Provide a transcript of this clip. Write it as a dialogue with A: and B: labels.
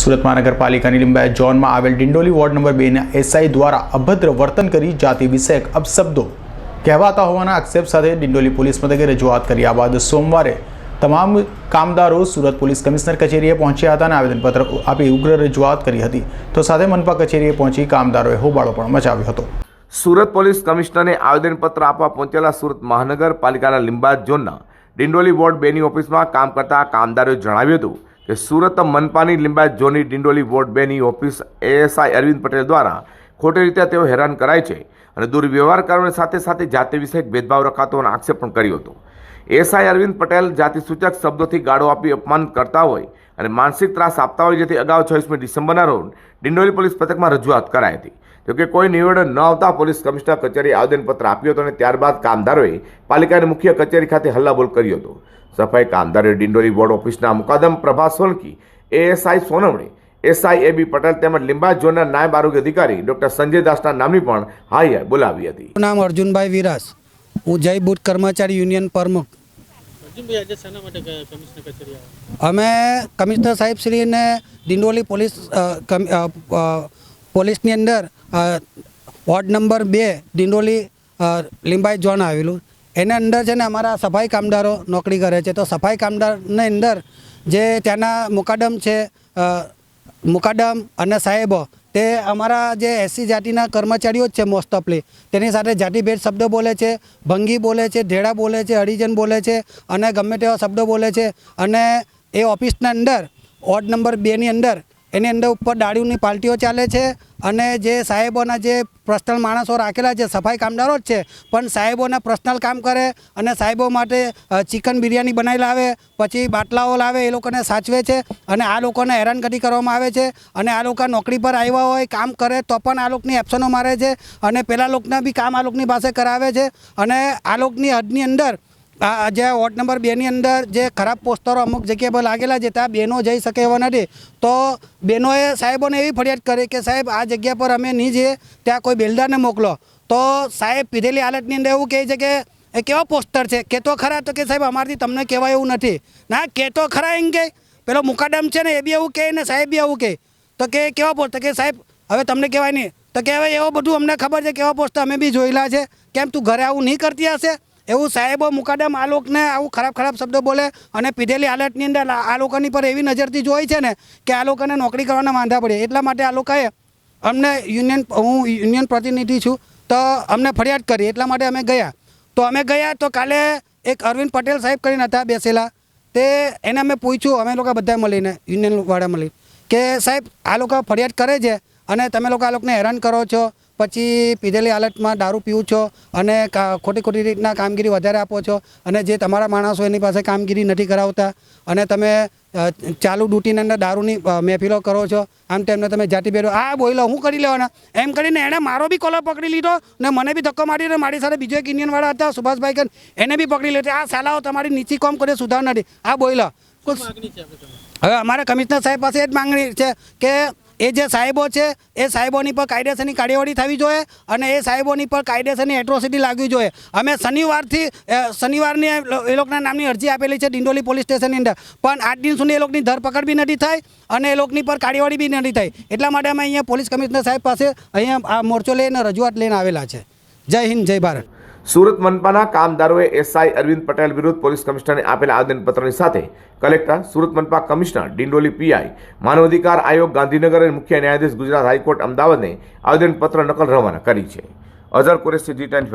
A: સુરત મહાનગરપાલિકાની લિંબાયત ઝોનમાં આવેલ ડિંડોલી વોર્ડ નંબર બેના એસઆઈ દ્વારા અભદ્ર વર્તન કરી જાતિ વિષયક અપશબ્દો કહેવાતા હોવાના આક્ષેપ સાથે ડિંડોલી પોલીસ મથકે રજૂઆત કર્યા બાદ સોમવારે તમામ કામદારો સુરત પોલીસ કમિશનર કચેરીએ પહોંચ્યા હતા અને આવેદનપત્ર આપી ઉગ્ર રજૂઆત કરી હતી. તો સાથે મનપા કચેરીએ પહોંચી કામદારોએ હોબાળો પણ મચાવ્યો હતો.
B: સુરત પોલીસ કમિશનરને આવેદનપત્ર આપવા પહોંચેલા સુરત મહાનગરપાલિકાના લિંબાયત ઝોનના ડિંડોલી વોર્ડ બેની ઓફિસમાં કામ કરતા કામદારોએ જણાવ્યું હતું કે સુરત મનપાની લિંબાયત જોની ડિંડોલી વોર્ડ બેની ઓફિસ એએસઆઈ અરવિંદ પટેલ દ્વારા ખોટી રીતે તેઓ હેરાન કરાય છે અને દુર્વ્યવહારકારોની સાથે સાથે જાતિ વિષયક ભેદભાવ રખાતો અને આક્ષેપ પણ કર્યો હતો. એસઆઈ અરવિંદ પટેલ જાતિસૂચક શબ્દોથી ગાળો આપી અપમાન કરતા હોય અને માનસિક ત્રાસ આપતા હોય જેથી અગાઉ છવ્વીસમી ડિસેમ્બરના રોજ ડિંડોલી પોલીસ પથકમાં રજૂઆત કરાઈ હતી. જોકે કોઈ નિવેદન ન આવતા પોલીસ કમિશનર કચેરીએ આવેદનપત્ર આપ્યું હતું અને ત્યારબાદ કામદારોએ પાલિકાની મુખ્ય કચેરી ખાતે હલ્લાબોલ કર્યો હતો. સફાઈ કામદારોએ ડિંડોલી વોર્ડ ઓફિસના મુકાદમ Prabha Solanki ASI Sonawane SI AB Patel તેમજ લીંબા ઝોનના નાયબ આરોગ્ય અધિકારી ડોક્ટર સંજય દાસના નામની પણ હાઈ હાઈ બોલાવી હતી.
C: નામ અર્જુનભાઈ વિરાસ. હું જય બુટ કર્મચારી યુનિયન પ્રમુખ.
D: કચેરી
C: અમે કમિશનર સાહેબ શ્રીને દિંડોલી પોલીસ પોલીસની અંદર વોર્ડ નંબર બે દિંડોલી લીંબાઈ ઝોન આવેલું. એના અંદર છે ને અમારા સફાઈ કામદારો નોકરી કરે છે. તો સફાઈ કામદારની અંદર જે ત્યાંના મુકાદમ છે મુકાદમ અને સાહેબો, તે અમારા જે એસસી જાતિના કર્મચારીઓ જ છે મોસ્ટ ઓફલી તેની સાથે જાતિભેદ શબ્દો બોલે છે, ભંગી બોલે છે, ઢેડા બોલે છે, હરિજન બોલે છે અને ગમે તેવા શબ્દો બોલે છે. અને એ ઓફિસના અંદર, વોર્ડ નંબર બેની અંદર એની અંદર ઉપર દાડીઓની પાર્ટીઓ ચાલે છે અને જે સાહેબોના જે પર્સનલ માણસો રાખેલા છે, સફાઈ કામદારો જ છે, પણ સાહેબોના પર્સનલ કામ કરે અને સાહેબો માટે ચિકન બિરયાની બનાવી લાવે, પછી બાટલાઓ લાવે, એ લોકોને સાચવે છે અને આ લોકોને હેરાનગતિ કરવામાં આવે છે અને આ લોકો નોકરી પર આવ્યા હોય, કામ કરે તો પણ આ લોકોની એપ્શનો મારે છે અને પેલા લોકોના બી કામ આ લોકોની પાસે કરાવે છે અને આ લોકોની હદની અંદર આ જે વોર્ડ નંબર બેની અંદર જે ખરાબ પોસ્ટરો અમુક જગ્યાએ પર લાગેલા છે, ત્યાં બહેનો જઈ શકે એવા નથી. તો બહેનોએ સાહેબોને એવી ફરિયાદ કરી કે સાહેબ, આ જગ્યા પર અમે નહીં જઈએ, ત્યાં કોઈ બિલ્ડરને મોકલો. તો સાહેબ પીધેલી હાલતની અંદર એવું કહે છે કે, એ કેવા પોસ્ટર છે? કે તો ખરા તો કે સાહેબ, અમારથી તમને કહેવાય એવું નથી. ના કે તો ખરા એમ કે? પેલો મુકાદમ છે ને, એ બી એવું કહે ને સાહેબ બી એવું કહે. તો કે કેવા પોસ્ટર? કે સાહેબ, હવે તમને કહેવાય નહીં. તો કે હવે એવો બધું અમને ખબર છે કેવા પોસ્ટર અમે બી જોયેલા છે. કેમ તું ઘરે આવું નહીં કરતી હશે? એવું સાહેબો મુકાદમ આ લોકોને આવું ખરાબ ખરાબ શબ્દો બોલે અને પીધેલી હાલતની અંદર આ લોકોની પર એવી નજરથી જોઈ છે ને કે આ લોકોને નોકરી કરવાના વાંધા પડે. એટલા માટે આ લોકોએ અમને યુનિયન હું યુનિયન પ્રતિનિધિ છું, તો અમને ફરિયાદ કરી. એટલા માટે અમે ગયા. તો અમે ગયા તો કાલે એક અરવિંદ પટેલ સાહેબ કરીને હતા બેસેલા. તે એને અમે પૂછ્યું, અમે લોકો બધા મળીને યુનિયન વાળા મળી કે સાહેબ આ લોકો ફરિયાદ કરે છે અને તમે લોકો આ લોકોને હેરાન કરો છો. પછી પીધેલી હાલતમાં દારૂ પીવું છો અને ખોટી ખોટી રીતના કામગીરી વધારે આપો છો અને જે તમારા માણસો એની પાસે કામગીરી નથી કરાવતા અને તમે ચાલુ ડ્યુટીની અંદર દારૂની મહેફિલો કરો છો આમ તેમને તમે જાતિ બેરો આ બોલો હું કરી લેવાના? એમ કરીને એણે મારો બી કોલર પકડી લીધો ને મને બી ધક્કો મારીને મારી સાથે બીજો એક ઇન્ડિયનવાળા હતા સુભાષભાઈ કન એને બી પકડી લીધો. આ સાલાઓ તમારી નીચી કોમ કરે સુધાર નથી આ
D: તમે
C: હવે અમારા કમિશનર સાહેબ પાસે એ જ માંગણી છે કે એ જે સાહેબો છે, એ સાહેબોની પર કાયદેસરની કાર્યવાહી થવી જોઈએ અને એ સાહેબોની પર કાયદેસરની એટ્રોસિટી લાગવી જોઈએ. અમે શનિવારથી શનિવારની એ લોકોના નામની અરજી આપેલી છે ડિંડોલી પોલીસ સ્ટેશનની અંદર. પણ આઠ દિન સુધી એ લોકોની ધરપકડ બી નથી થઈ અને એ લોકોની પર કાર્યવાહી બી નથી થઈ. એટલા માટે અમે અહીંયા પોલીસ કમિશનર સાહેબ પાસે અહીંયા આ મોરચો લઈને રજૂઆત લઈને આવેલા છે. જય હિન્દ, જય ભારત.
B: સુરત મનપાના કામદારોએ એસઆઈ અરવિંદ પટેલ વિરુદ્ધ પોલીસ કમિશનરને આપેલા આવેદનપત્રની સાથે કલેક્ટર, સુરત મનપા કમિશનર, ડિંડોલી પીઆઈ, માનવ અધિકાર આયોગ, ગાંધીનગર અને મુખ્ય ન્યાયાધીશ ગુજરાત હાઈકોર્ટ અમદાવાદને આવેદનપત્ર નકલ રવાના કરી છે. અઝર કુરેશી, જી ટેન